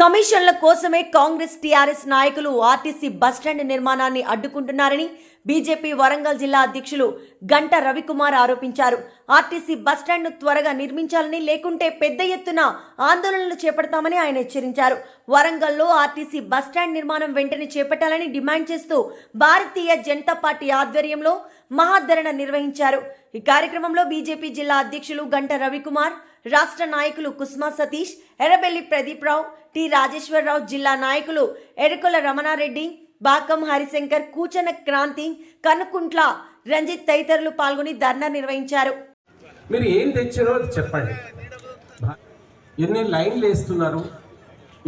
కమిషన్ల కోసమే కాంగ్రెస్ టీఆర్ఎస్ నాయకులు ఆర్టీసీ బస్టాండ్ నిర్మాణాన్ని అడ్డుకుంటున్నారని బీజేపీ వరంగల్ జిల్లా అధ్యక్షులు గంట రవికుమార్ ఆరోపించారు. ఆర్టీసీ బస్టాండ్ను త్వరగా నిర్మించాలని లేకుంటే పెద్ద ఎత్తున ఆందోళనలు చేపడతామని ఆయన హెచ్చరించారు. వరంగల్లో ఆర్టీసీ బస్టాండ్ నిర్మాణం వెంటనే చేపట్టాలని డిమాండ్ చేస్తూ భారతీయ జనతా పార్టీ ఆధ్వర్యంలో మహాధరణ నిర్వహించారు. ఈ కార్యక్రమంలో బీజేపీ జిల్లా అధ్యక్షులు గంట రవికుమార్ రాష్ట్ర నాయకులు కుస్మా సతీష్ ఎర్రబెల్లి ప్రదీప్రావు టి రాజేశ్వరరావు జిల్లా నాయకులు ఎరుకుల రమణారెడ్డి బాకం హరిశంకర్ కూచన క్రాంతి కనుకుంట్ల రంజిత్ తదితరులు పాల్గొని ధర్నా నిర్వహించారు. మీరు ఏం తెచ్చారో చెప్పండి. ఎన్ని లైన్లు వేస్తున్నారు?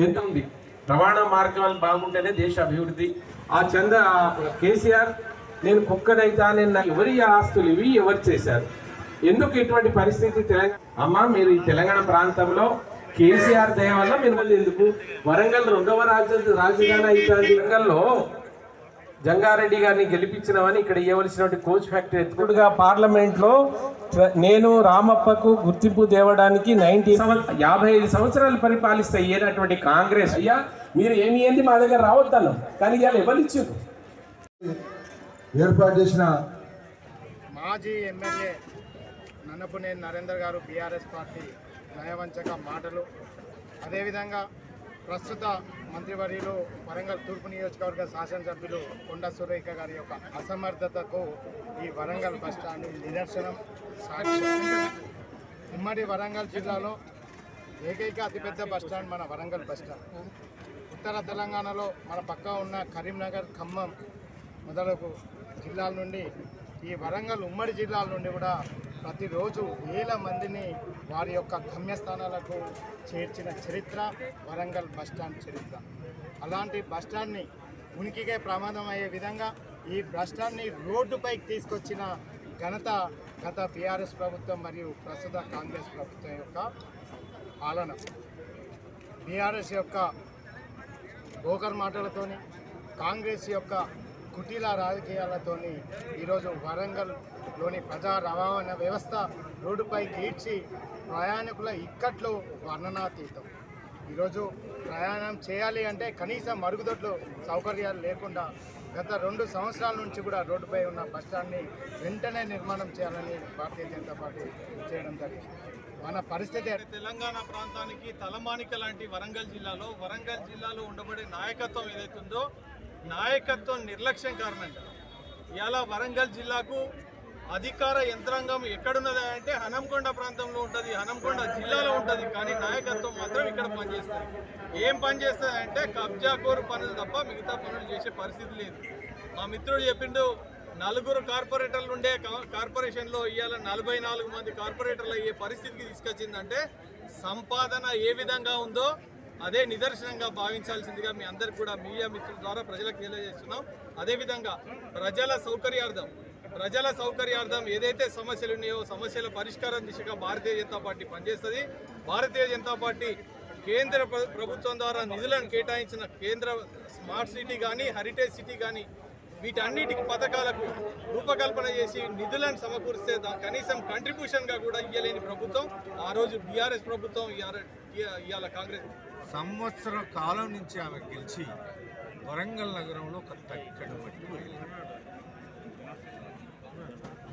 ఎంత ఉంది రవాణా మార్గాలు బాగుంటేనే దేశ అభివృద్ధి. ఆ చంద కేసీఆర్ నేను కుక్కనైతా నేను ఎవరి ఆస్తులు ఇవి ఎవరు చేశారు? ఎందుకు ఇటువంటి పరిస్థితి తెలంగాణ? అమ్మ మీరు ఈ తెలంగాణ ప్రాంతంలో కేసీఆర్ దయ వల్ల మీరు మళ్ళీ ఎందుకు? వరంగల్ రెండవ రాజ రాజధాని అవుతుంది వరంగల్లో జంగారెడ్డి గారిని గెలిపించినవని ఇక్కడ ఇవ్వవలసినటువంటి కోచ్ ఫ్యాక్టరీ ఎత్తుకుడుగా పార్లమెంట్లో నేను రామప్పకు గుర్తింపు తేవడానికి నైన్టీ యాభై ఐదు సంవత్సరాలు పరిపాలిస్తే అయ్యేటటువంటి కాంగ్రెస్ అయ్యా మీరు ఏమి ఏంది మా దగ్గర రావద్దను కానీ ఇవాళ ఎవరు ఇచ్చారు ఏర్పాటు చేసిన మాజీ ఎమ్మెల్యే నన్నపునేని నరేందర్ గారు బీఆర్ఎస్ పార్టీ నయవంచక మాటలు. అదేవిధంగా ప్రస్తుత మంత్రివర్యులు వరంగల్ తూర్పు నియోజకవర్గ శాసనసభ్యులు కొండ సురేఖ గారి యొక్క అసమర్థతకు ఈ వరంగల్ బస్టాండ్ నిదర్శనం సాక్ష్యం. ఉమ్మడి వరంగల్ జిల్లాలో ఏకైక అతిపెద్ద బస్టాండ్ మన వరంగల్ బస్టాండ్ ఉత్తర తెలంగాణలో మన పక్క ఉన్న కరీంనగర్ ఖమ్మం మొదలగు జిల్లాల నుండి ఈ వరంగల్ ఉమ్మడి జిల్లాల నుండి కూడా ప్రతిరోజు వేల మందిని వారి యొక్క గమ్యస్థానాలకు చేర్చిన చరిత్ర వరంగల్ బస్టాండ్ చరిత్ర. అలాంటి బస్టాండ్ని ఉనికికే ప్రమాదం అయ్యే విధంగా ఈ బస్టాండ్ని రోడ్డుపైకి తీసుకొచ్చిన ఘనత గత బీఆర్ఎస్ ప్రభుత్వం మరియు ప్రస్తుత కాంగ్రెస్ ప్రభుత్వం యొక్క పాలన. బీఆర్ఎస్ యొక్క బోకర్ మాటలతోని కాంగ్రెస్ యొక్క కుటీల రాజకీయాలతోని ఈరోజు వరంగల్లోని ప్రజా రవాణా వ్యవస్థ రోడ్డుపై ఈడ్చి ప్రయాణికుల ఇక్కట్లు వర్ణనాతీతం. ఈరోజు ప్రయాణం చేయాలి అంటే కనీసం మరుగుదొడ్లు సౌకర్యాలు లేకుండా గత రెండు సంవత్సరాల నుంచి కూడా రోడ్డుపై ఉన్న బస్టాండ్ని వెంటనే నిర్మాణం చేయాలని భారతీయ జనతా పార్టీ చేయడం జరిగింది. మన పరిస్థితి తెలంగాణ ప్రాంతానికి తలమానిక లాంటి వరంగల్ జిల్లాలో వరంగల్ జిల్లాలో ఉండబడే నాయకత్వం ఏదైతుందో నాయకత్వం నిర్లక్ష్యం కారణంగా. ఇలా వరంగల్ జిల్లాకు అధికార యంత్రాంగం ఎక్కడున్నది అంటే హనంకొండ ప్రాంతంలో ఉంటుంది హనంకొండ జిల్లాలో ఉంటుంది కానీ నాయకత్వం మాత్రం ఇక్కడ పనిచేస్తుంది. ఏం పనిచేస్తుంది అంటే కబ్జా కోరు పనులు తప్ప మిగతా పనులు చేసే పరిస్థితి లేదు. మా మిత్రుడు చెప్పిండు నలుగురు కార్పొరేటర్లు ఉండే కా- కార్పొరేషన్లో ఇవాళ నలభై నాలుగు మంది కార్పొరేటర్లు అయ్యే పరిస్థితికి తీసుకొచ్చిందంటే సంపాదన ఏ విధంగా ఉందో అదే నిదర్శనంగా భావించాల్సిందిగా మీ అందరికి కూడా మీడియా మిత్రుల ద్వారా ప్రజలకు తెలియజేస్తున్నాం. అదేవిధంగా ప్రజల సౌకర్యార్థం ప్రజల సౌకర్యార్థం ఏదైతే సమస్యలు ఉన్నాయో సమస్యల పరిష్కారం దిశగా భారతీయ జనతా పార్టీ పనిచేస్తుంది. భారతీయ జనతా పార్టీ కేంద్ర ప్రభుత్వం ద్వారా నిధులను కేటాయించిన కేంద్ర స్మార్ట్ సిటీ కానీ హెరిటేజ్ సిటీ కానీ వీటన్నిటికి పథకాలకు రూపకల్పన చేసి నిధులను సమకూరిస్తే కనీసం కంట్రిబ్యూషన్గా కూడా ఇవ్వలేని ప్రభుత్వం. ఆ రోజు బీఆర్ఎస్ ప్రభుత్వం ఇవాళ కాంగ్రెస్ సంవత్సర కాలం నుంచి ఆమె గెలిచి వరంగల్ నగరంలో ఒక తక్కడి పట్టి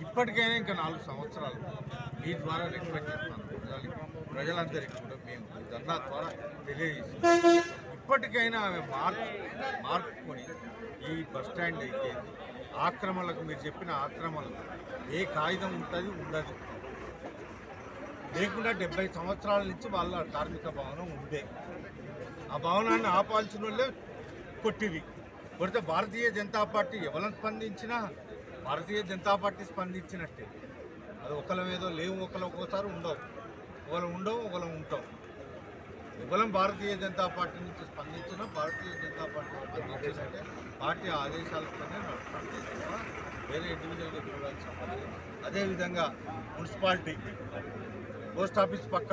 ఇప్పటికైనా ఇంకా నాలుగు సంవత్సరాలు మీ ద్వారా రిక్వెస్ట్ చేస్తున్నాను ప్రజలందరికీ కూడా మేము ధర్నా ద్వారా తెలియజేస్తున్నాం. ఇప్పటికైనా ఆమె మార్పు మార్పుకొని ఈ బస్ స్టాండ్ అయితే ఆక్రమణలకు మీరు చెప్పిన ఆక్రమణలకు ఏ కాగితం ఉంటుంది ఉండదు. లేకుండా డెబ్బై సంవత్సరాల నుంచి వాళ్ళ కార్మిక భవనం ఉండే. ఆ భవనాన్ని ఆపాల్సిన వాళ్ళే కొట్టివి. కొడితే భారతీయ జనతా పార్టీ ఎవరిని స్పందించినా భారతీయ జనతా పార్టీ స్పందించినట్టే. అది ఒకళ్ళం ఏదో లేవు ఒకళ్ళు ఒక్కోసారి ఉండవు. ఒకళ్ళు ఉండవు ఒకళ్ళు ఉంటాం. కేవలం భారతీయ జనతా పార్టీ నుంచి స్పందించిన భారతీయ జనతా పార్టీ స్పందించినట్టే. పార్టీ ఆదేశాలతోనే నడుస్తుంది. వేరే ఇండివిజువల్గా చూడాల్సిన అదేవిధంగా మున్సిపాలిటీ. పోస్ట్ ఆఫీస్ పక్క.